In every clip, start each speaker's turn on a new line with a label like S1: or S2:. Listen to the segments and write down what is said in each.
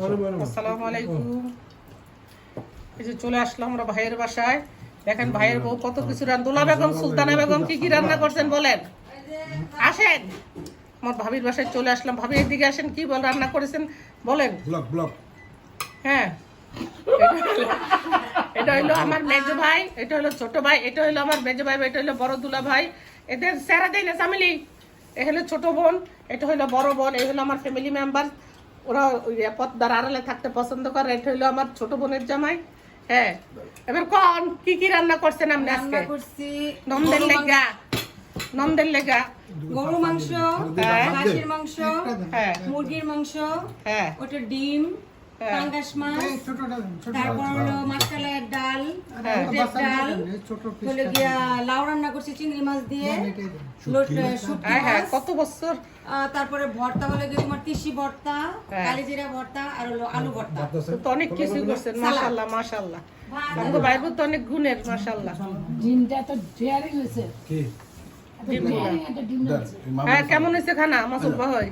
S1: আসসালামু আলাইকুম। এই যে চলে আসলাম আমরা ভাইয়ের বাসায়। দেখেন ভাইয়ের বউ কত কিছু রান দুলা বেগম সুলতানা বেগম কি কি রান্না করছেন বলেন? আসেন। আমার ভাবির বাসায় চলে আসলাম। ভাবি এদিকে আসেন। কি বল রান্না করেছেন বলেন?
S2: Block block.
S1: হ্যাঁ। এটা হলো- আমার মেজো ভাই এটা হলো ছোট ভাই এটা হলো আমার মেজো ভাই এটা হলো বড় দুলা ভাই। এদের স্যারা দেয় না ফ্যামিলি এ হলো ছোট বোন এটা হলো বড় বোন এই হলো আমার ফ্যামিলি মেম্বার ওরা ওই পদ্মার আড়ালে থাকতে পছন্দ করে এটা হইল আমার ছোট বোনের জামাই। হ্যাঁ। এবার কন? কি কি রান্না করছেন আপনি আজকে?
S3: করছি
S1: নন্দের লেগা। নন্দের লেগা।
S3: গরু মাংস
S1: হ্যাঁ।
S3: মাংস
S1: হ্যাঁ।
S3: মুরগির মাংস
S1: হ্যাঁ।
S3: ওটা ডিম। পাঙ্গাস মাছ তারপর হলো মাছকালাইয়ের ডাল
S1: হ্যাঁ।
S3: বুটের ডাল হলো গিয়া লাউ রান্না করছি চিংড়ি মাছ দিয়ে।
S1: হ্যাঁ হ্যাঁ কত বছর?
S3: তারপরে ভর্তা হলো গিয়ে তোমার তিসি ভর্তা
S1: হ্যাঁ।
S3: কালিজিরা ভর্তা আর হলো আলু ভর্তা।
S1: তো অনেক কিছু করছেন মাশাল্লাহ মাশাল্লাহ আমাকে বাইরে তো অনেক গুণের মাশাল্লাহ
S4: ডিমটা তো ডেয়ারিং হয়েছে।
S2: কি?
S1: হ্যাঁ কেমন হয়েছে খানা? মাসুদ ভাই।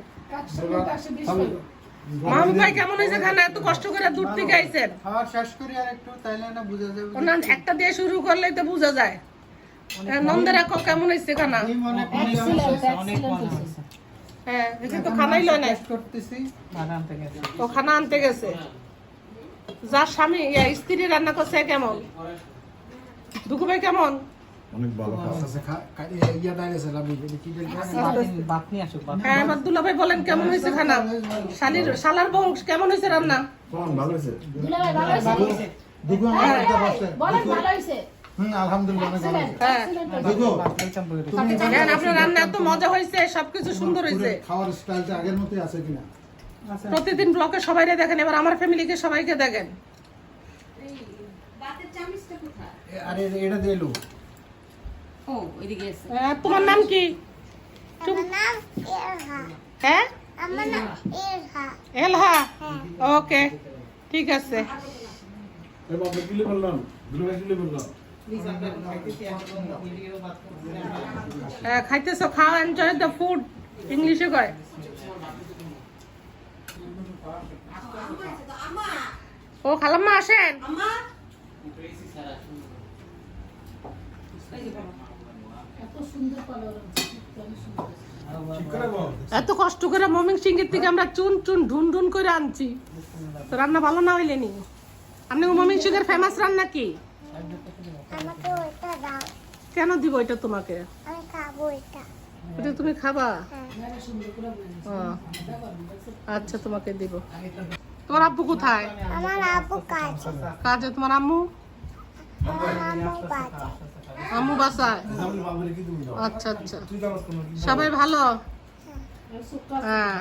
S1: মাহমুদ ভাই কেমন হয়েছে খানা? এত কষ্ট করে দূর থেকে আইছেন?
S5: খাওয়া শেষ করি আর একটু তাইলে না বুঝা যাবে
S1: ওনার একটা দিয়ে শুরু করলেই তো বোঝা যায়। হ্যাঁ, ক- কেমন হয়েছে খানা?
S5: ডিম অনেক
S4: এক্সিলেন্ট এক্সিলেন্ট হয়েছে।
S1: হ্যাঁ এসে তো খানাই লয় না
S5: করতেছি।
S1: ও খানা আনতে গেছে। যার স্বামী স্ত্রী রান্না করছে কেমন? দুকু ভাই কেমন?
S2: অনেক ভালো
S5: আচ্ছা
S1: হ্যাঁ আমার বলেন কেমন হয়েছে খানা? শালির শালার বউ কেমন হয়েছে রান্না?
S2: কেমন ভালো হয়েছে?
S4: দুলাভাই ভালো হয়েছে?
S5: দেখো
S1: হ্যাঁ।
S5: আমার একটা বসে।
S4: বলেন ভালো হয়েছে?
S5: ভালো
S1: হ্যাঁ।
S4: হয়েছে
S5: দেখো। তুমি
S1: দেখেন আপনার রান্না এত মজা হয়েছে সবকিছু সুন্দর হয়েছে।
S5: খাওয়ার স্টাইলটা আগের মতোই আছে কিনা?
S1: প্রতিদিন ব্লকে সবাইকে দেখেন এবার আমার ফ্যামিলিকে সবাইকে দেখেন।
S5: আরে এটা
S3: ও ওইদিকে আছে।
S1: তোমার নাম কি?
S6: আমার নাম ইরহা
S1: হ্যাঁ
S6: আমার নাম ইরহা
S1: এলহা? ওকে ঠিক আছে।
S2: বললাম বললাম
S1: খাইতেছো? খাও এনজয় দ্য ফুড ইংলিশে কয়? ও খালাম্মা আসেন।
S3: আমা
S4: এত
S1: কষ্ট করে মমিন সিংহের থেকে আমরা চুন চুন ঢুন ঢুন করে আনছি। তো রান্না ভালো না হইলে নি? আপনি মমিং সিংহের ফেমাস রান্না কি? কেন দিব এটা তোমাকে?
S6: এটা
S1: তুমি খাবা? আচ্ছা তোমাকে দিব। তোমার আব্বু কোথায়?
S6: আমার আব্বু
S1: কাজে। তোমার আম্মু?
S6: আমার আম্মু
S1: আম্মু বাসায়? আচ্ছা আচ্ছা। সবাই ভালো? হ্যাঁ।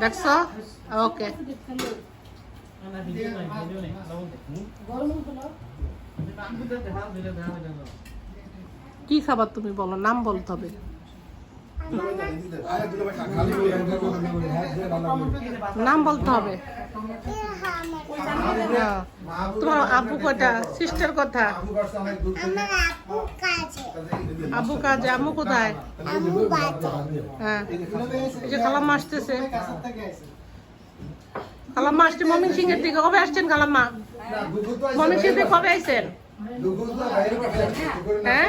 S1: দেখছ? ওকে। কি খাবার তুমি বলো? নাম বলতে হবে। নাম বলতে হবে। তোমার আব্বু কটা সিস্টার কথা।
S2: আবু
S1: কাজে, আম্মু কোথায়? হ্যাঁ। এই যে আসতেছে। খালাম্মা আসছে মমিন সিং এর দিকে। কবে আসছেন খালাম্মা
S2: না
S1: মমিন সিং কবে আইছেন? হ্যাঁ?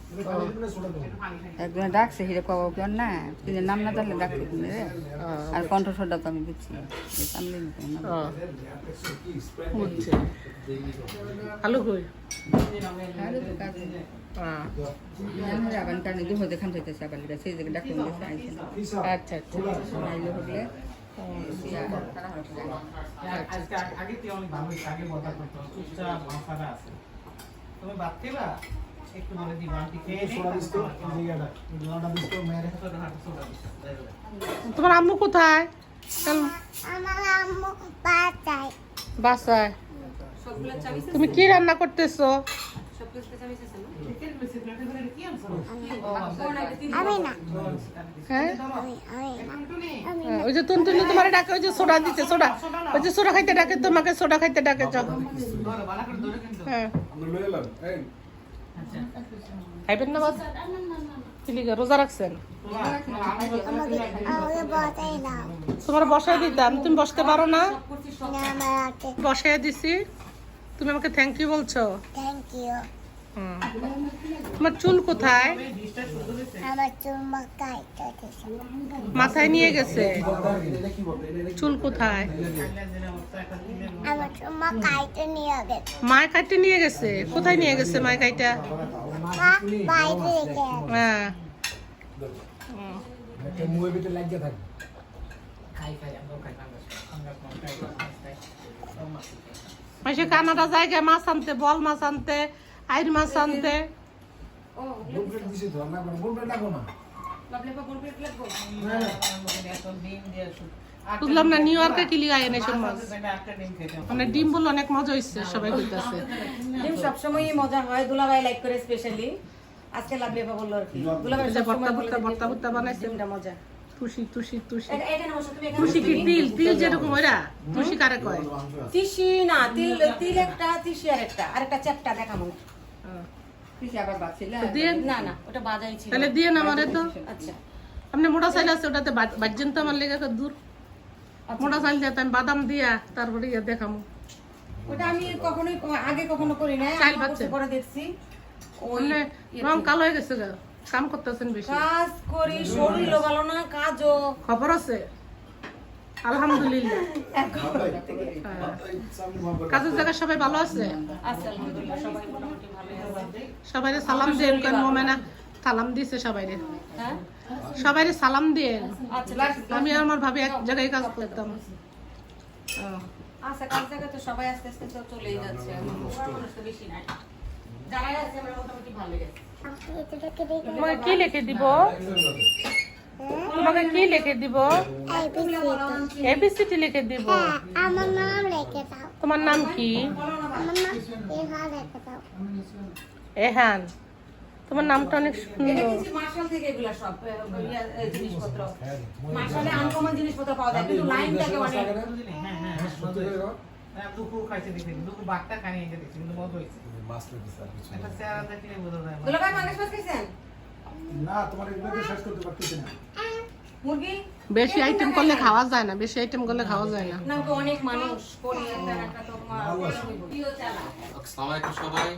S7: একজন ডাকছে হিরে কব কেন না তুই যে নাম না জানলে ডাকছে তুমি রে। আর কণ্ঠস্বরটা তো আমি বুঝছি
S1: আলু কই? হ্যাঁ আচ্ছা আচ্ছা।
S8: তুমি বাদ দিবা একটু বলে দিবা আন্টি খেয়ে
S5: সোডা দিস তো জায়গাটা। লড়া দিস তো মেরে
S1: তোমার আম্মু কোথায়?
S6: আমার আম্মু
S1: বাসায়। তুমি কি রান্না করতেছো? হ্যাঁ? হ্যাঁ, ওই যে তোমার ডাকে ওই যে সোডা দিচ্ছে সোডা। ওই যে সোডা খাইতে ডাকে তোমাকে সোডা খাইতে ডাকে চল।
S8: ধরো ভালো করে ধরে কিন্তু
S1: হ্যাঁ
S2: আমরা লয়ে এলাম এই
S1: খাইবেন না বাস কিলিকা রোজা রাখছেন? তোমার বসায় দিতাম তুমি বসতে পারো না?
S6: বসাই
S1: বসায় দিছি। তুমি আমাকে থ্যাংক ইউ বলছো।
S6: Thank
S1: you. তোমার চুল কোথায়? মাথায় নিয়ে গেছে? চুল কোথায়?
S6: আমার চুমা কাইটা নিয়ে গেছে।
S1: মায় কাটতে নিয়ে গেছে? কোথায় নিয়ে গেছে মায় কাইটা? হ্যাঁ। কানাডা জায়গায় মাছ আনতে বল মাছ আনতে। আইর মাছ আনতে বুঝলাম না নিউ ইয়র্কে কি লিগাই এনেছে মাছ। মানে ডিম বলে অনেক মজা হয়েছে সবাই বলতেছে
S3: ডিম সবসময়ই মজা হয় দুলাভাই লাইক করে স্পেশালি আজকে লাভলে পা বলল আর কি দুলাভাই
S1: ভর্তা ভর্তা ভর্তা ভর্তা বানাইছে।
S3: মজা।
S1: তুষি তুষি তুষি।
S3: এটা এখানে বসো তুমি এখানে
S1: তুষি কি তিল? তিল যেরকম ওরা তুষি কারে কয়?
S3: তিসি না তিল তিল একটা তিসি আর একটা আর একটা চ্যাপটা দেখামু।
S7: কিছু আবার বাচ্চিলা
S1: তো দিয়ে
S3: না না ওটা বাজাই ছিল।
S1: তাহলে দিয়ে আমারে তো।
S3: আচ্ছা।
S1: আপনি মোটা চাইল আছে ওটাতে বাজছেন তো আমার লেগে দূর। মোটা চাইল দিয়ে আমি বাদাম দিয়া তারপরে ইয়ে দেখামু।
S3: ওটা আমি কখনোই আগে কখনো করি নাই
S1: চাল বাচ্চা।
S3: করে দেখছি। ওই
S1: রং কালো হয়ে গেছে কাম করতেছেন বেশি।
S3: কাজ করি শরীরও ভালো না কাজও।
S1: খবর আছে? আলহামদুলিল্লাহ। কাজের জায়গায় সবাই ভালো আছে?
S3: সবাই মোটামুটি ভালো আছে
S1: সবাই সালাম দেন কেন মোমেনা সালাম দিছে সবাই
S3: হ্যাঁ
S1: সবাই সালাম দেন।
S3: আচ্ছা
S1: আমি আর আমার ভাবি এক জায়গায় কাজ করতাম।
S3: আচ্ছা কাজ জায়গা তো সবাই আস্তে আস্তে চলেই যাচ্ছে। বেশি নাই। যারাই আছে আমরা মোটামুটি ভালোই আছি।
S6: এটা রেখে দিই।
S1: তোমাকে কি লিখে দিব? তোমাকে কি লিখে দিব? এবিসিটি লিখে দিব
S6: আমার নাম রেখে দাও
S1: তোমার নাম কি?
S6: আমার নাম ইহা রেখে দাও
S1: এহান। তোমার নামটা অনেক সুন্দর।
S3: মার্শাল থেকে এগুলা সব আহ, ইয়া, আহ, জিনিসপত্র মার্শালে আনকমন জিনিসপত্র পাওয়া যায় কিন্তু লাইনটাকে অনেক
S8: হ্যাঁ হ্যাঁ হ্যাঁ দুপুর খাইছে দেখি দুপুর বাটটা খাই নিয়ে কিন্তু মজা হয়েছে একটা চেহারা দেখলে বোঝা যায়
S3: দুলাভাই মানুষ খাইছেন?
S5: না তোমার শেষ করতে পারতেছি না।
S3: মুরগি?
S1: বেশি আইটেম করলে খাওয়া যায় না বেশি আইটেম করলে খাওয়া যায় না।
S3: না অনেক মানুষ করি একটা একটা তোমার প্রিয় চালা।
S9: সবাই।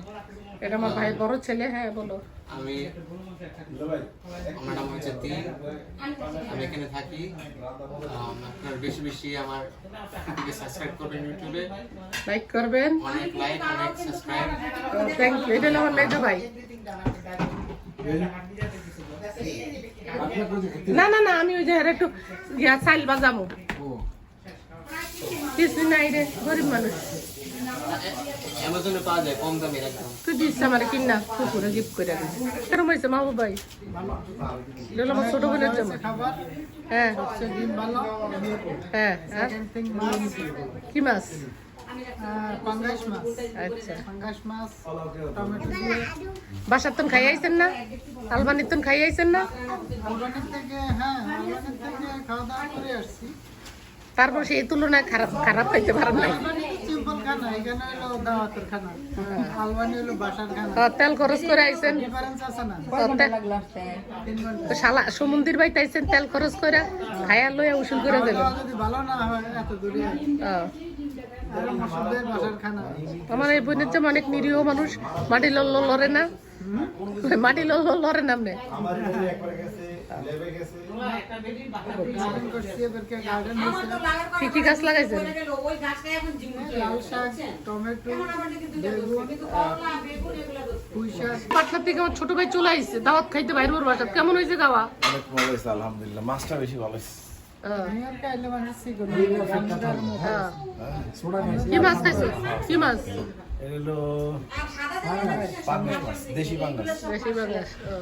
S1: এটা আমার ভাই বড় ছেলে হ্যাঁ বলো।
S9: আমি আমার নাম হচ্ছে তিন। আমি এখানে থাকি। আপনার বেশি বেশি আমার সাবস্ক্রাইব করবেন ইউটিউবে।
S1: লাইক করবেন।
S9: অনেক লাইক অনেক সাবস্ক্রাইব
S1: থ্যাংক ইউ এটা আমার মেজো ভাই। না না না আমি ওই যে আর একটু ইয়া চাইল বাজামো।
S9: ও।
S1: কিছু নাই রে গরিব মানুষ।
S9: অ্যামাজনে পাওয়া যায় কম দামের একদম।
S1: তুই দিস আমার কিনা কুকুরে গিফট করে দিস কেরম হয়েছে মাহবু ভাই। এটা আমার ছোট বোনের হ্যাঁ।
S5: হচ্ছে ডিম ভালো
S1: হ্যাঁ কি মাছ?
S5: পাঙ্গাস মাছ।
S1: আচ্ছা।
S5: পাঙ্গাস মাছ টমেটো
S1: বাসার তুন খাই আইছেন না? আলবানির তুন খাই আইছেন না?
S5: আলবানির থেকে হ্যাঁ আলবানির থেকে খাওয়া দাওয়া করে আসছি।
S1: তারপর সেই তুলনায় খারাপ খারাপ খাইতে পারেন
S5: খানা
S1: ও, তেল খরচ করে আইছেন?
S5: না?
S1: তো শালা সমুদ্রের বাইতে আইছেন তেল খরচ করে খায়া লইয়া উসুল করে দেবেন।
S5: ভালো না হয় এত দূরে।
S1: আমার এই বোনের যেমন অনেক নিরীহ মানুষ, মাটি লড় লড়ে না। মাটি লড় লড়ে না আপনি? গাছ লাগাইছেন?
S5: লাল
S1: পাটনার থেকে আমার ছোট ভাই চলে আসছে দাওয়াত খাইতে বাইরে ওর বাসা কেমন হয়েছে গাওয়া
S2: অনেক ভালো হয়েছে, আলহামদুলিল্লাহ। মাছটা বেশি ভালো হয়েছে।
S1: ও,
S5: নিউ ইয়র্কে আইলে মানে সিগুন গান্ডার মতো
S1: ও।
S5: সোডা খাইছি
S1: কি মাছ খাইছো কি মাছ
S2: এটা হলো
S3: আর সাদা যে
S2: পাঙ্গাস মাছ দেশি পাঙ্গাস
S1: বেশি বাংলাদেশ ও।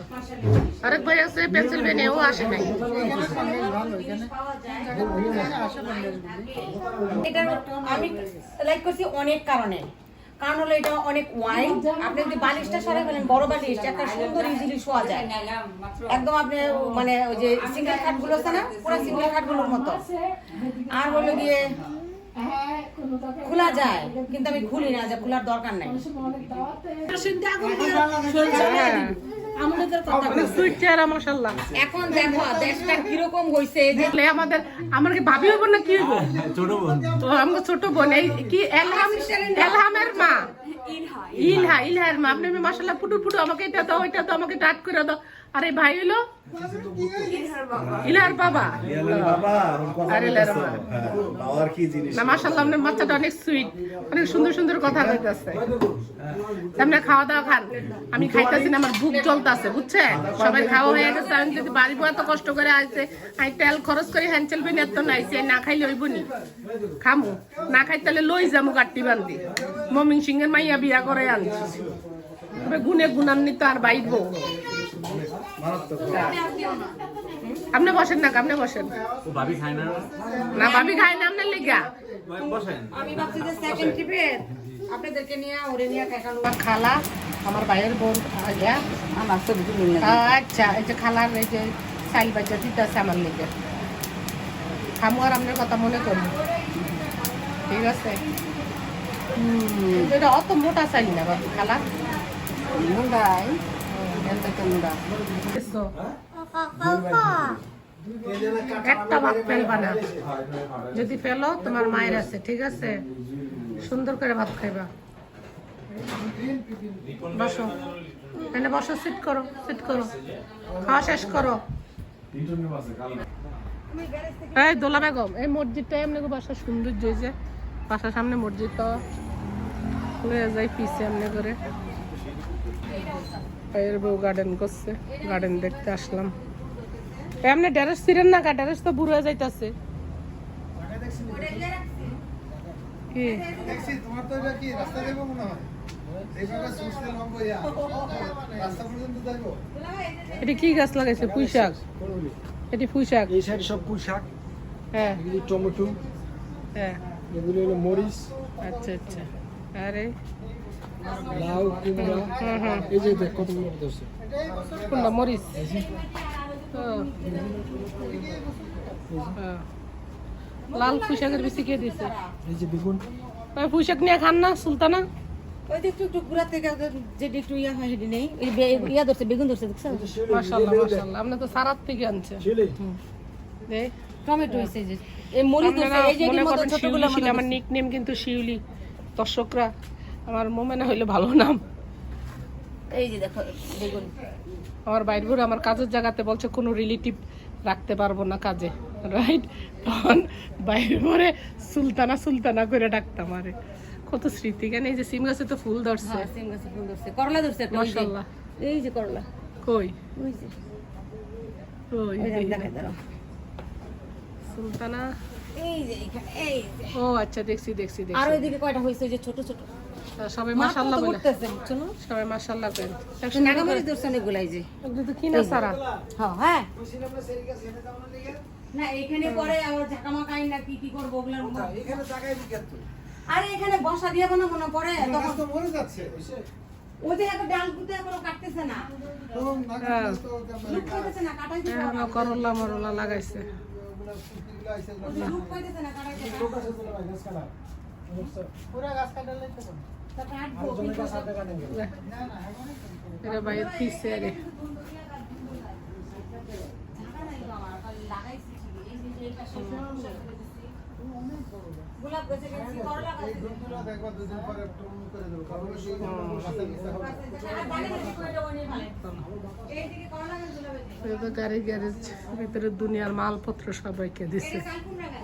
S1: আরেক ভাই আছে পেন্সিলভেনিয়া ও আসে নাই
S5: এখানে পাঙ্গাস ভালো এখানে এখানে আসে পাঙ্গাস
S3: এটা আমি লাইক করছি অনেক কারণে কারণ হলো এটা অনেক ওয়াইড আপনি যদি বালিশটা সরাই ফেলেন বড় বালিশ একটা সুন্দর ইজিলি শোয়া যায়। একদম আপনি মানে ওই যে সিঙ্গেল খাটগুলো আছে না পুরো সিঙ্গেল খাটগুলোর মতো। আর হলো গিয়ে
S4: হ্যাঁ
S3: খোলা যায় কিন্তু আমি খুলি না যে খোলার দরকার নাই।
S4: আমাদের কথা
S1: সুইট চেহারা মাশাআল্লাহ।
S3: এখন দেখো দেশটা কীরকম হইছে
S1: দেখলে আমাদের আমার কি ভাবি হইব না কি হইব? ছোট বোন। তো আমার ছোট বোন এই কি এলহাম এলহামের মা? ইলহা ইলহার মা। আপনি মাশাআল্লাহ পুটু পুটু আমাকে এটা দাও এটা দাও আমাকে ডাক করে দাও। আরে ভাই হইল ইলহার বাবা। আরে না আপনার বাচ্চাটা অনেক সুইট অনেক সুন্দর সুন্দর কথা কইতাছে। আপনি খাওয়া দাওয়া খান। আমি খাইতেছি না, আমার বুক জ্বলতাছে বুঝছে সবাই খাওয়া হয়ে গেছে, আমি যদি বাড়ি এত কষ্ট করে আসছে আমি তেল খরচ করে হ্যান্ডেল বেন এত নাইছে না খাইলে হইব নি। খামু। না খাই তাহলে লই যামু কাট্টি বান্ধি মমিন সিংহের মাইয়া বিয়া করে আনছি। গুনে গুণান্বিত আর বাইব আপনি বসেন না আপনি বসেন।
S2: ভাবি খায় না।
S1: না ভাবি খাই না আপনার লেগা।
S2: বসেন।
S3: আমি ভাবছি যে সেকেন্ড ট্রিপে আপনাদেরকে নিয়ে ওরে নিয়ে খাইখানো
S1: খালা আমার ভাইয়ের বোন আইয়া
S7: আমার ছবি তুলি না
S1: আচ্ছা এই যে খালার এই যে চাইল বাচ্চা দিতেছে আমার লেগে। খামু আর আপনার কথা মনে করি। ঠিক আছে? হুম, এটা অত মোটা চাইল না বাবু খালা।
S7: মুন্ডা
S1: একটা ভাত ফেলবা না। যদি ফেলো তোমার মায়ের আছে ঠিক আছে? সুন্দর করে ভাত খাইবা। বসো। এখানে বসো সিট করো সিট করো। খাওয়া শেষ করো। এই দোলা বেগম এই মসজিদটা এমনি গো বাসা সৌন্দর্য হয়েছে বাসার সামনে মসজিদ তো লয়ে যাই পিছে এমনি করে। এর বউ গার্ডেন করছে গার্ডেন দেখতে আসলাম। এমনি ড্যারেস ছিলেন না কা? ড্যারেস তো বুড়ো হয়ে যাইতাছে। কি?
S5: তোমার তো এটা কি রাস্তা দেবো মনে হয়? এইভাবে সুস্থ লম্ব ইয়া রাস্তা পর্যন্ত যাইবো?
S1: এটি কি গাছ লাগাইছে? পুঁই শাক। এটি পুঁই শাক।
S10: এই সাইডে সব পুঁই শাক।
S1: হ্যাঁ।
S10: টমেটো।
S1: হ্যাঁ।
S10: এগুলি হলো মরিচ।
S1: আচ্ছা আচ্ছা। আরে।
S10: লাউ কুমড়া এই যে দেখ ধরছে।
S1: কোনটা মরিচ। হ্যাঁ। লাল পুঁই শাকের বেশি কে দিছে?
S10: এই যে বেগুন।
S1: ওই পুঁই নিয়ে খান না সুলতানা।
S3: ওই যে একটু একটু ঘুরা থেকে যেটা একটু ইয়া হয় সেটি নেই। ইয়া ধরছে বেগুন ধরছে দেখছ?
S1: আপনি তো সারাত থেকে আনছে। দে
S3: টমেটো হয়েছে যে। এই মরিচ ধরছে এই যে মতো ছোটগুলো
S1: আমার নিক নেম কিন্তু শিউলি। দর্শকরা। আমার মোমেনা হইলে ভালো নাম
S3: এই যে দেখো বেগুন।
S1: আমার বাইর ঘুরে আমার কাজের জায়গাতে বলছে কোনো রিলেটিভ রাখতে পারব না কাজে। রাইট তখন বাইরে ঘরে সুলতানা সুলতানা করে ডাকতাম আরে। কত স্মৃতি। কেন এই যে সিম গাছে তো ফুল ধরছে।
S3: হ্যাঁ সিম গাছে ফুল ধরছে। করলা ধরছে
S1: মাশাআল্লাহ।
S3: এই যে করলা।
S1: কই?
S3: ওই যে।
S1: ওই সুলতানা।
S3: এই যে এই যে।
S1: ও আচ্ছা দেখছি দেখছি দেখছি।
S3: আর ওইদিকে কয়টা হয়েছে যে ছোট ছোট।
S1: সবাই মাশাআল্লাহ বলে। সবাই মাশাআল্লাহ করেন
S3: নাগামারি ধরছে অনেকগুলাই যে।
S1: তো কিনা সারা।
S3: হ্যাঁ হ্যাঁ। না এখানে পরে আবার ঝাঁকামাকা আইন না কি কি করব ওগুলার মধ্যে।
S5: এখানে জায়গায় বিকেত তো।
S3: আরে এখানে বসা দিয়ে বানাবো না পরে
S5: গাছ
S3: তখন
S5: তো মরে যাচ্ছে।
S1: হ্যাঁ।
S5: গাছ তো কেমন
S3: লুক পাইতেছে না কাটাইতে
S1: এখনও করলা মরলা লাগাইছে।
S5: পুরা গাছ কাটা
S1: বাইরে রে
S3: এটা সব গোলাপ গাছে গেছি করলা গাছে
S5: এই গ্রুপগুলো দুদিন পরে টুন করে দেবো কারণ সেই গাছের নিচে হবে
S3: আর দাঁড়িয়ে গেছি কয়টা বনিয়ে ফেলে এইদিকে করলা গাছগুলো বেঁধে।
S1: গাড়ি গ্যারেজ ভিতরে দুনিয়ার মালপত্র সবাইকে দিছে।
S3: এটা